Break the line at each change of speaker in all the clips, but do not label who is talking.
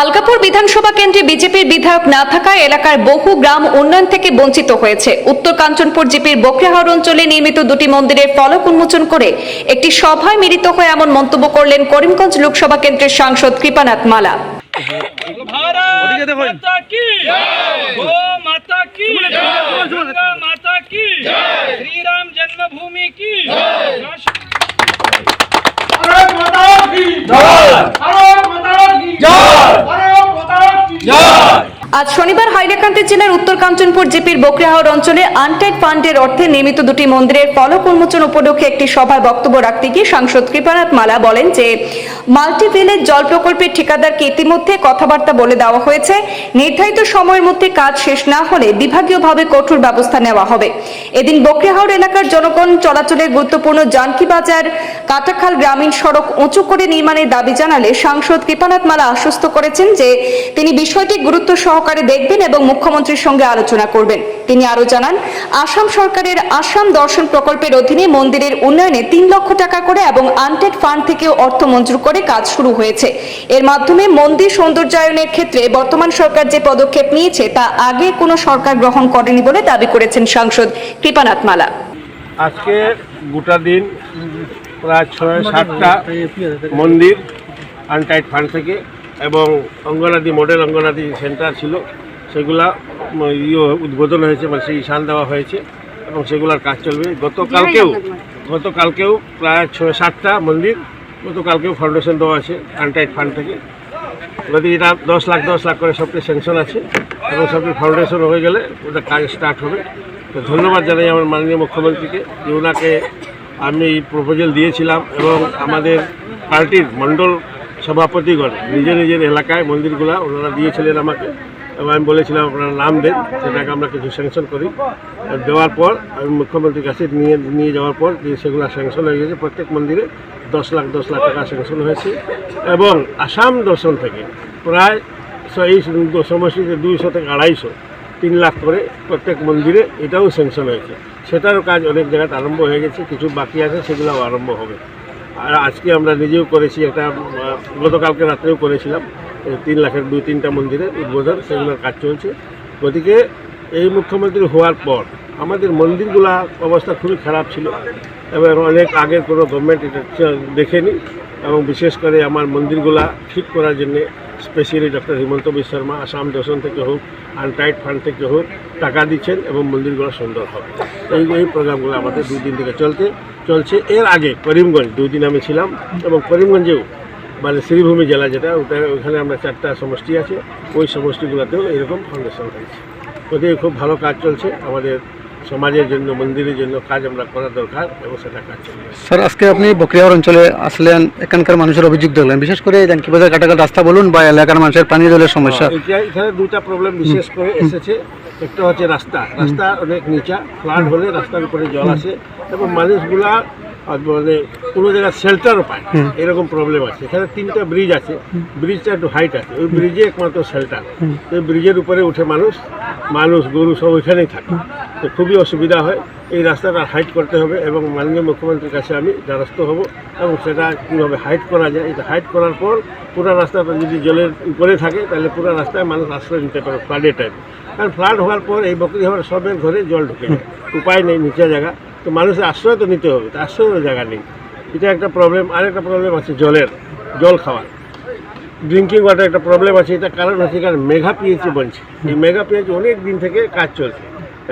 আলকাপুর বিধানসভা কেন্দ্রে বিজেপির বিধায়ক না থাকায় এলাকার বহু গ্রাম উন্নয়ন থেকে বঞ্চিত হয়েছে। উত্তর কাঞ্চনপুর জিপির বকরিহাওর অঞ্চলে নির্মিত দুটি মন্দিরের ফলক উন্মোচন করে একটি সভায় মিলিত হয়ে এমন মন্তব্য করলেন করিমগঞ্জ লোকসভা কেন্দ্রের সাংসদ কৃপানাথ মালা।
শ্রীরাম জন্মভূমি কি?
আজ শনিবার হাইলাকান্দি জেলার উত্তর কাঞ্চনপুর জিপির বকরিহাওর অঞ্চলে আনটাইড ফান্ডের অর্থে নির্মিত দুটি মন্দিরের ফলক উন্মোচন উপলক্ষে একটি সভায় বক্তব্য রাখতে গিয়ে সাংসদ কৃপানাথ মালা বলেন যে মাল্টি ভিলেজ জল প্রকল্পের ঠিকাদারকে ইতিমধ্যে কথাবার্তা বলে দেওয়া হয়েছে। নির্ধারিত সময়ের মধ্যে কাজ শেষ না হলে বিভাগীয়ভাবে কঠোর ব্যবস্থা নেওয়া হবে। এদিন বকরিহাওর এলাকার জনগণ চলাচলের গুরুত্বপূর্ণ জানকি বাজার কাটাখাল গ্রামীণ সড়ক উঁচু করে নির্মাণের দাবি জানালে সাংসদ কৃপানাথ মালা আশ্বস্ত করেছেন যে, তিনি বিষয়টি গুরুত্ব সহকারে দেখবেন এবং মুখ্যমন্ত্রীর সঙ্গে আলোচনা করবেন। তিনি আরও জানান, আসাম সরকারের আসাম দর্শন প্রকল্পের অধীনে মন্দিরের উন্নয়নে তিন লক্ষ টাকা করে এবং আনটেড ফান্ড থেকেও অর্থ মঞ্জুর করে কাজ শুরু হয়েছে। এর মাধ্যমে মন্দির সৌন্দর্যায়নের ক্ষেত্রে বর্তমান সরকার যে পদক্ষেপ নিয়েছে, তা আগে কোনো সরকার গ্রহণ করেনি বলে দাবি করেছেন সাংসদ কৃপানাথ মালা।
আজকে গোটা দিন প্রায় ছয় সাতটা মন্দির আনটাইট ফান্ড থেকে এবং অঙ্গনাদি মডেল অঙ্গনাদি সেন্টার ছিল। সেগুলা ইয়ে উদ্বোধন হয়েছে মানে সেই ঈশান দেওয়া হয়েছে এবং সেগুলোর কাজ চলবে। গতকালকেও গতকালকেও প্রায় ছয় সাতটা মন্দির গতকালকেও ফাউন্ডেশন দেওয়া আছে আনটাইট ফান্ড থেকে। যদি এটা দশ লাখ দশ লাখ করে সবটি স্যাংশন আছে এবং সবটি ফাউন্ডেশন হয়ে গেলে ওটা কাজ স্টার্ট হবে। তো ধন্যবাদ জানাই আমার মাননীয় মুখ্যমন্ত্রীকে। যে ওনাকে আমি প্রপোজাল দিয়েছিলাম এবং আমাদের পার্টির মণ্ডল সভাপতিগণ নিজের নিজের এলাকায় মন্দিরগুলা ওনারা দিয়েছিলেন আমাকে। এবং আমি বলেছিলাম আপনারা নাম দেন, সেটাকে আমরা কিছু স্যাংশন করি। আর দেওয়ার পর আমি মুখ্যমন্ত্রীর কাছে নিয়ে নিয়ে যাওয়ার পর যে সেগুলো স্যাংশন হয়ে গেছে, প্রত্যেক মন্দিরে দশ লাখ দশ লাখ টাকা স্যাংশন হয়েছে। এবং আসাম দর্শন থেকে প্রায় এই সমষ্টিতে দুইশো থেকে আড়াইশো, তিন লাখ করে প্রত্যেক মন্দিরে এটাও স্যাংশন হয়েছে। সেটারও কাজ অনেক জায়গায় আরম্ভ হয়ে গেছে, কিছু বাকি আছে, সেগুলোও আরম্ভ হবে। আর আজকে আমরা নিজেও করেছি একটা গতকালকে রাত্রেও করেছিলাম। তিন লাখের দুই তিনটা মন্দিরের উদ্বোধন, সেগুলোর কাজ চলছে। গতিকে এই মুখ্যমন্ত্রী হওয়ার পর আমাদের মন্দিরগুলা অবস্থা খুবই খারাপ ছিল এবং অনেক আগের কোনো গভর্নমেন্ট এটা দেখেনি এবং বিশেষ করে আমার মন্দিরগুলা ঠিক করার জন্য স্পেশালি ডক্টর হিমন্ত বিশ্ব শর্মা, আসাম দর্শন থেকে হোক আনটাইট ফান্ড থেকে হোক, টাকা দিচ্ছেন এবং মন্দিরগুলো সুন্দর হবে। এই এই প্রোগ্রামগুলো আমাদের দুই দিন থেকে চলতে চলছে এর আগে করিমগঞ্জ দুই দিন আমি ছিলাম। এবং করিমগঞ্জেও মানে শ্রীভূমি জেলা যেটা, ওটা, ওখানে আমরা চারটা সমষ্টি আছে। ওই সমষ্টিগুলোতেও এরকম ফাউন্ডেশন হয়েছে। ওদের খুব ভালো কাজ চলছে। আমাদের সমাজের জন্য মন্দিরের জন্য কাজ আমরা করা দরকার এবং সেটা কাজ
স্যার আজকে আপনি বকরিয়ার অঞ্চলে আসলেন এখানকার মানুষের অভিযোগ দেখলেন বিশেষ করে জানকি বাজার কাটাকাল রাস্তা বলুন বা এলাকার মানুষের পানি জলের সমস্যা।
এখানে দুটা প্রবলেম বিশেষ করে এসেছে। একটা হচ্ছে রাস্তা। রাস্তা অনেক নিচা ফ্লাড হলে রাস্তার উপরে জল আসে। এবং মানুষগুলা মানে কোনো জায়গায় শেল্টারও পায় এরকম প্রবলেম আছে। এখানে তিনটা ব্রিজ আছে। ব্রিজটা একটু হাইট আছে। ওই ব্রিজে একমাত্র শেল্টার ওই ব্রিজের উপরে উঠে মানুষ মানুষ গরু সব ওইখানেই থাকে। তো খুবই অসুবিধা হয়। এই রাস্তাটা হাইট করতে হবে এবং মাননীয় মুখ্যমন্ত্রীর কাছে আমি দ্বারস্থ হব এবং সেটা কীভাবে হাইট করা যায় এটা হাইট করার পর পুরো রাস্তাটা যদি জলের উপরে থাকে তাহলে পুরো রাস্তায় মানুষ আশ্রয় নিতে পারে ফ্লাডের টাইম কারণ ফ্লাড হওয়ার পর এই বকরি হওয়ার সবের ঘরে জল ঢুকে যায়। উপায় নেই নিচে জায়গা। তো মানুষের আশ্রয় তো নিতে হবে, তো আশ্রয়ের জায়গা নেই। এটা একটা প্রবলেম আরেকটা প্রবলেম আছে জলের, জল খাওয়ার। ড্রিঙ্কিং ওয়াটার একটা প্রবলেম আছে, এটা কারণ হচ্ছে কারণ মেঘা পিএইচি বনছে এই মেঘা পিএইচ অনেক দিন থেকে কাজ চলছে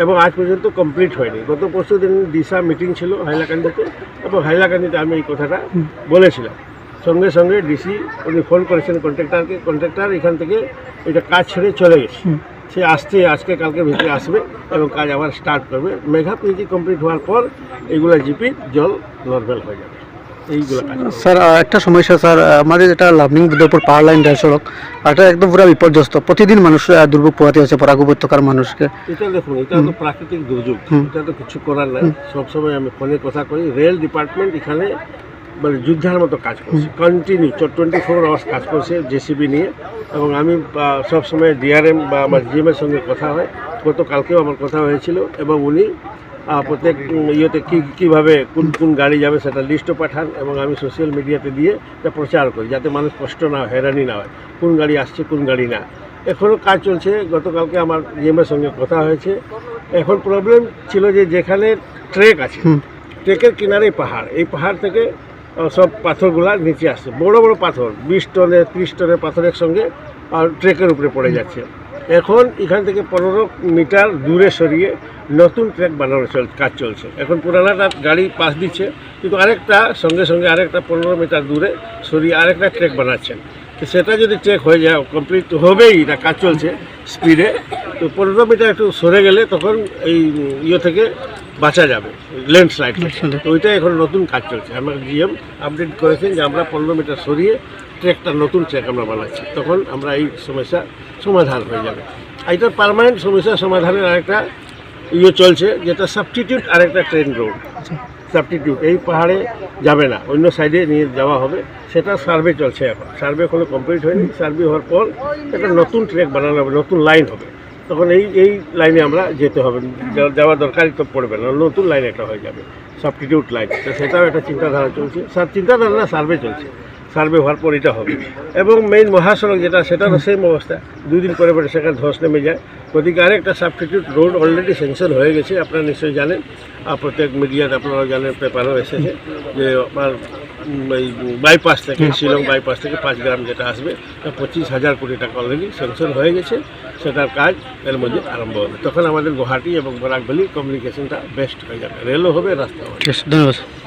এবং আজ পর্যন্ত কমপ্লিট হয়নি। গত পরশু দিন দিশা মিটিং ছিল হাইলাকান্দিতে এবং হাইলাকান্দিতে আমি এই কথাটা বলেছিলাম। সঙ্গে সঙ্গে ডিসি উনি ফোন করেছেন কন্ট্রাক্টারকে কন্ট্রাক্টার এখান থেকে এটা কাজ ছেড়ে চলে গেছে। সে আসছে আজকে কালকে ভিতরে আসবে এবং কাজ আবার স্টার্ট করবে। মেঘা পিএইচি কমপ্লিট হওয়ার পর এগুলো জিপি জল নর্মাল হয়ে যাবে। এইগুলো
স্যার একটা সমস্যা স্যার আমাদের এটা লাভলিং বুদ্ধপুর পাওয়ার লাইন রেল সড়ক এটা একদম পুরো বিপর্যস্ত। প্রতিদিন মানুষ দুর্ভোগ পোহাতে হচ্ছে পরাগ উপত্যকার মানুষকে।
এটা দেখুন এটা তো প্রাকৃতিক দুর্যোগ এটা তো কিছু করার নাই। সবসময় আমি ফোনে কথা কই রেল ডিপার্টমেন্ট এখানে মানে যুদ্ধের মতো কাজ করছে। কন্টিনিউ টোয়েন্টি ফোর আওয়ার্স কাজ করছে জেসিবি নিয়ে। এবং আমি সবসময় ডিআরএম বা আমার জিএমের সঙ্গে কথা হয়। গতকালকেও আমার কথা হয়েছিল এবং উনি প্রত্যেক ইয়েতে কী কীভাবে কোন কোন গাড়ি যাবে সেটা লিস্টও পাঠান এবং আমি সোশ্যাল মিডিয়াতে দিয়ে এটা প্রচার করি যাতে মানুষ কষ্ট না হয় হয়রানি না হয়। কোন গাড়ি আসছে কোন গাড়ি না। এখনও কাজ চলছে গতকালকে আমার জিএমের সঙ্গে কথা হয়েছে। এখন প্রবলেম ছিল যে যেখানে ট্রেক আছে ট্রেকের কিনারে পাহাড়। এই পাহাড় থেকে সব পাথরগুলা নিচে আসছে। বড় বড় পাথর বিশ টনের ত্রিশ টনের পাথরের সঙ্গে আর ট্রেকের উপরে পড়ে যাচ্ছে। এখন এখান থেকে পনেরো মিটার দূরে সরিয়ে নতুন ট্রেক বানানোর চল- কাজ চলছে। এখন পুরানাটা গাড়ি পাস দিচ্ছে কিন্তু আরেকটা সঙ্গে সঙ্গে আরেকটা পনেরো মিটার দূরে সরিয়ে আরেকটা ট্রেক বানাচ্ছেন। তো সেটা যদি ট্রেক হয়ে যায় কমপ্লিট হবেই এটা কাজ চলছে স্পিডে তো পনেরো মিটার একটু সরে গেলে তখন এই ইয়ে থেকে বাঁচা যাবে ল্যান্ডস্লাইড তো ওইটা এখন নতুন কাজ চলছে। আমার জিএম আপডেট করেছেন যে আমরা পনেরো মিটার সরিয়ে ট্রেকটা নতুন ট্রেক আমরা বানাচ্ছি। তখন আমরা এই সমস্যা সমাধান হয়ে যাবে। এটা পারমানেন্ট সমস্যা সমাধানের আরেকটা ইয়ে চলছে যেটা সাবস্টিটিউট আরেকটা ট্রেন রোড সাবস্টিটিউট এই পাহাড়ে যাবে না অন্য সাইডে নিয়ে যাওয়া হবে। সেটা সার্ভে চলছে এখন। সার্ভে এখনও কমপ্লিট হয়নি। সার্ভে হওয়ার পর একটা নতুন ট্রেক বানানো হবে নতুন লাইন হবে। তখন এই এই লাইনে আমরা যেতে হবে। যা- যাওয়া দরকারই তো পড়বে না, নতুন লাইন একটা হয়ে যাবে সাবস্টিটিউট লাইন তো সেটাও একটা চিন্তাধারা চলছে। স্যার চিন্তাধারা না সার্ভে চলছে। সার্ভে হওয়ার পর এটা হবে। এবং মেইন মহাসড়ক যেটা সেটারও সেম অবস্থা। দুই দিন পরে পরে সেখানে ধস নেমে যায়। ওদিকে আরেকটা সাবস্টিটিউট রোড অলরেডি সেংশন হয়ে গেছে আপনারা নিশ্চয়ই জানেন। আর প্রত্যেক মিডিয়াতে আপনারাও জানেন পেপারও এসেছে যে আপনার উম, এই বাইপাস থেকে শিলং বাইপাস থেকে পাঁচ গ্রাম যেটা আসবে তা পঁচিশ হাজার কোটি টাকা অলরেডি স্যাংশন হয়ে গেছে। সেটার কাজ এর মধ্যে আরম্ভ হবে। তখন আমাদের গুয়াহাটি এবং বরাকভ্যালি কমিউনিকেশনটা বেস্ট হয়ে যাবে। রেলও হবে রাস্তাও হবে।
ধন্যবাদ।